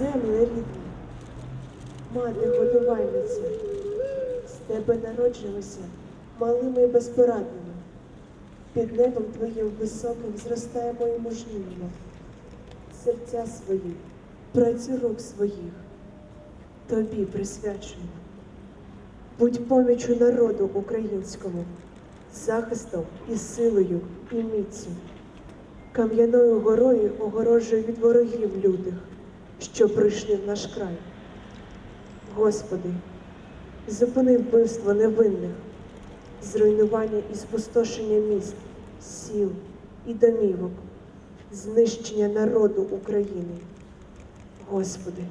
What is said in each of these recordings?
земле рідна, мати годувальниця, з тебе народжилися малими і безпорадними. Під небом твоїм високим зростаємо і мужніємо. Серця свої, працю рук своїх, тобі присвячуємо. Будь помічю народу українському, захистом і силою, і міцю. Кам'яною горою огорожує від ворогів лютих, що прийшли в наш край. Господи, зупини вбивство невинних, зруйнування і спустошення міст, сіл і домівок, знищення народу України. Господи,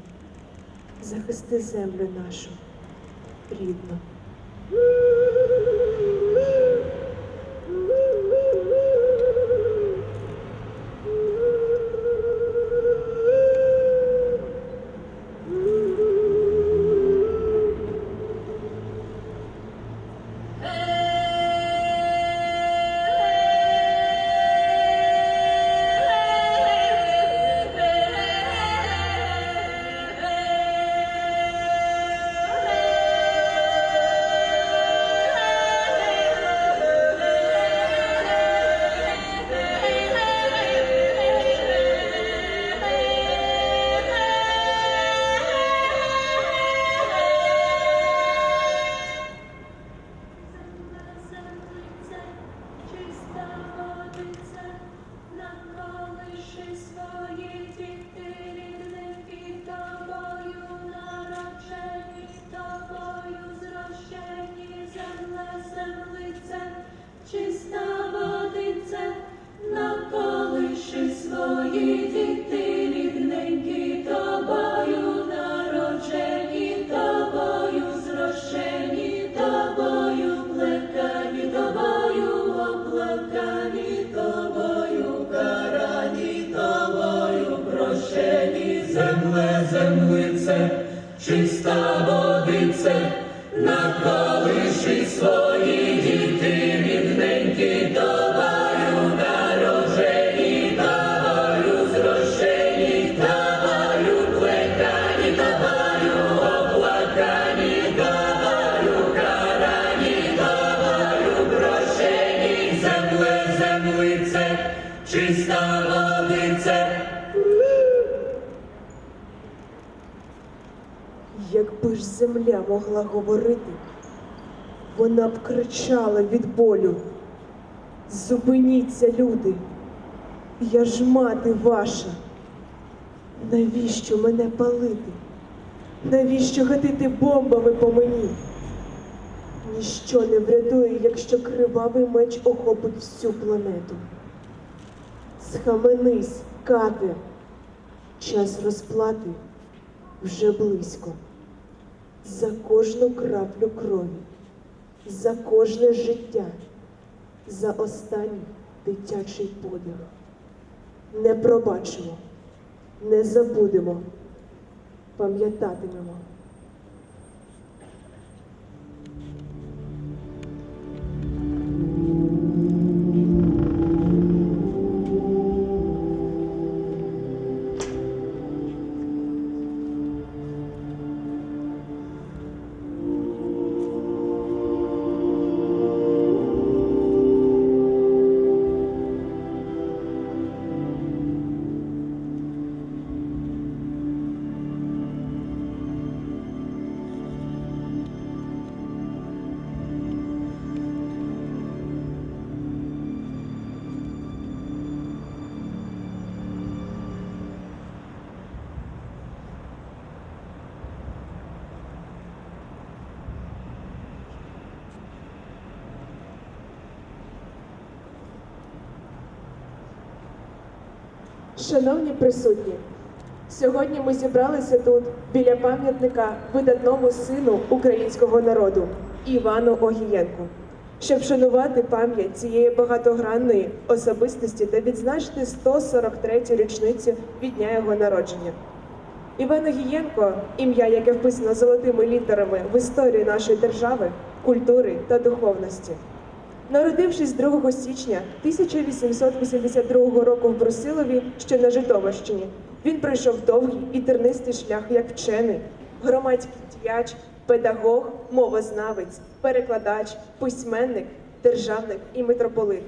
захисти землю нашу, рідну. Чиста водице, наколиши свої діти, рідненькі, тобою народжені, тобою зрощені, тобою плекані, тобою оплакані, тобою карані, тобою прощені, земле, землице, чиста водице. Ж земля могла говорити, вона б кричала від болю. Зупиніться, люди, я ж мати ваша. Навіщо мене палити? Навіщо гатити бомбами по мені? Ніщо не врятує, якщо кривавий меч охопить всю планету. Схаменись, кате, час розплати вже близько. За кожну краплю крові, за кожне життя, за останній дитячий подих. Не пробачимо, не забудемо, пам'ятатимемо. Шановні присутні, сьогодні ми зібралися тут біля пам'ятника видатному сину українського народу Івану Огієнку, щоб шанувати пам'ять цієї багатогранної особистості та відзначити 143-ю річницю від дня його народження. Іван Огієнко ім'я, яке вписано золотими літерами в історії нашої держави, культури та духовності. Народившись 2 січня 1882 року в Брусилові, що на Житомирщині, Він пройшов довгий і тернистий шлях як вчений, громадський діяч, педагог, мовознавець, перекладач, письменник, державник і митрополит.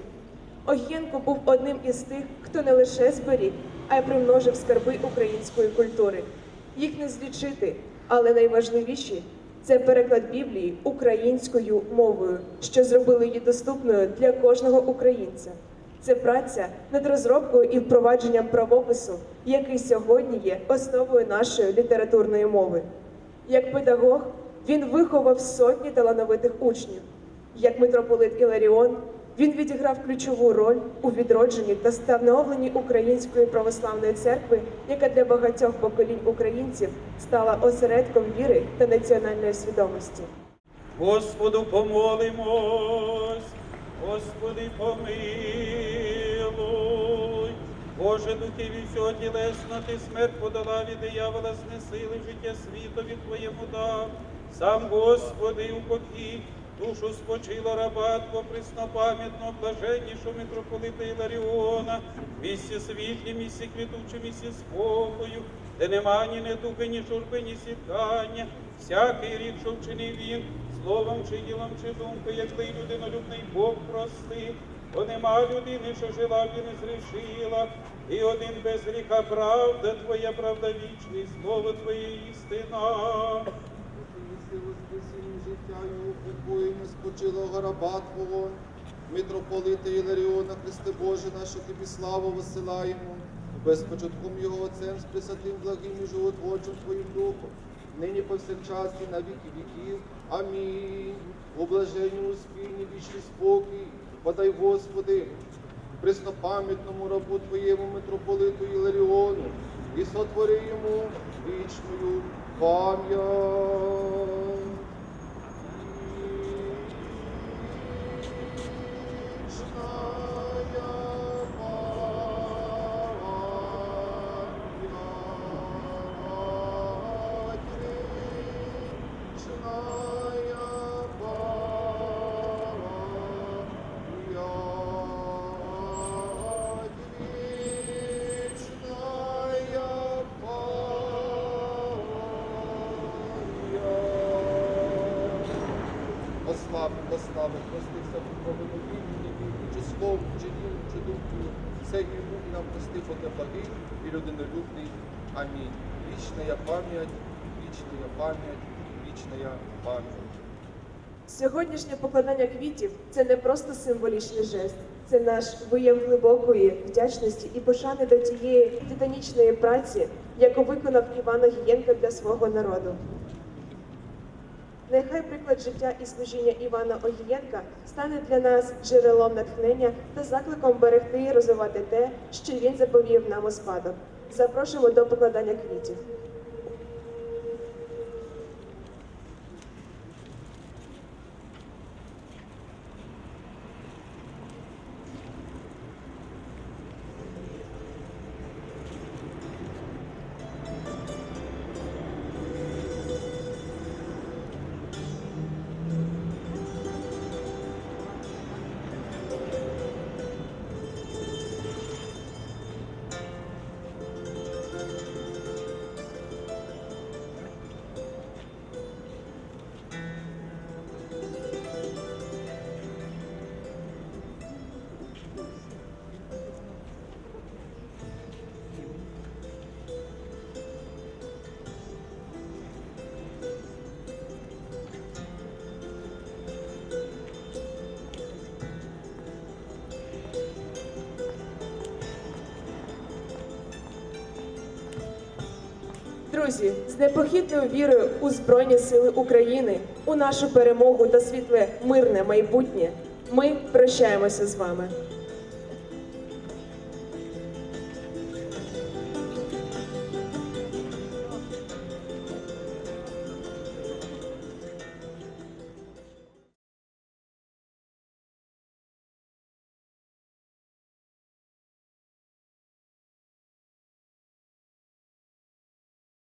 Огієнко був одним із тих, хто не лише зберіг, а й примножив скарби української культури. Їх не злічити, але найважливіші це переклад Біблії українською мовою, що зробили її доступною для кожного українця. Це праця над розробкою і впровадженням правопису, який сьогодні є основою нашої літературної мови. Як педагог він виховав сотні талановитих учнів. Як митрополит Іларіон він відіграв ключову роль у відродженні та становленні Української православної церкви, яка для багатьох поколінь українців стала осередком віри та національної свідомості. Господу помолимось, Господи помилуй. Боже, духові всього тілесно, ти смерть подала від диявола, знесили життя світові Твоєму дав. Сам Господи, упокій, душу спочила раба Твого преснопам'ятного, блаженнішого митрополита Іларіона, місці світлі, місці квітучі, місці спокою, де нема ні недуги, ні журби, ні сідання, всякий рік, що вчинив він, словом чи ділом, чи думкою, як ти людинолюбний Бог прости, бо нема людини, що жила б і не зрішила, і один без гріха правда Твоя, правда вічна, і слово Твоє істина. Єси воскресіння життя і упокоєння спочилого раба Твого, митрополита Іларіона, Христе Боже, наше Тобі славу висилаємо, безпочатком Його Отцем, з Пресвятим благим і животворчим Твоїм Духом, нині повсякчас і на віки віків. Амінь. У блаженню успінні вічний спокій, подай, Господи, преснопам'ятному рабу Твоєму митрополиту Іларіону і сотвори йому вічною пам'ять. Послав, послав, простився вільні, чи словом, чи ділом, чи думкою. Все і нам прости, бо благий і людинолюбний. Амінь. Вічна я пам'ять, вічна пам'ять, вічна я пам'ять. Сьогоднішнє покладання квітів це не просто символічний жест, це наш вияв глибокої вдячності і пошани до тієї титанічної праці, яку виконав Іван Огієнко для свого народу. Нехай приклад життя і служіння Івана Огієнка стане для нас джерелом натхнення та закликом берегти і розвивати те, що він заповів нам у спадок. Запрошуємо до покладання квітів. Друзі, з непохитною вірою у Збройні Сили України, у нашу перемогу та світле мирне майбутнє, ми прощаємося з вами.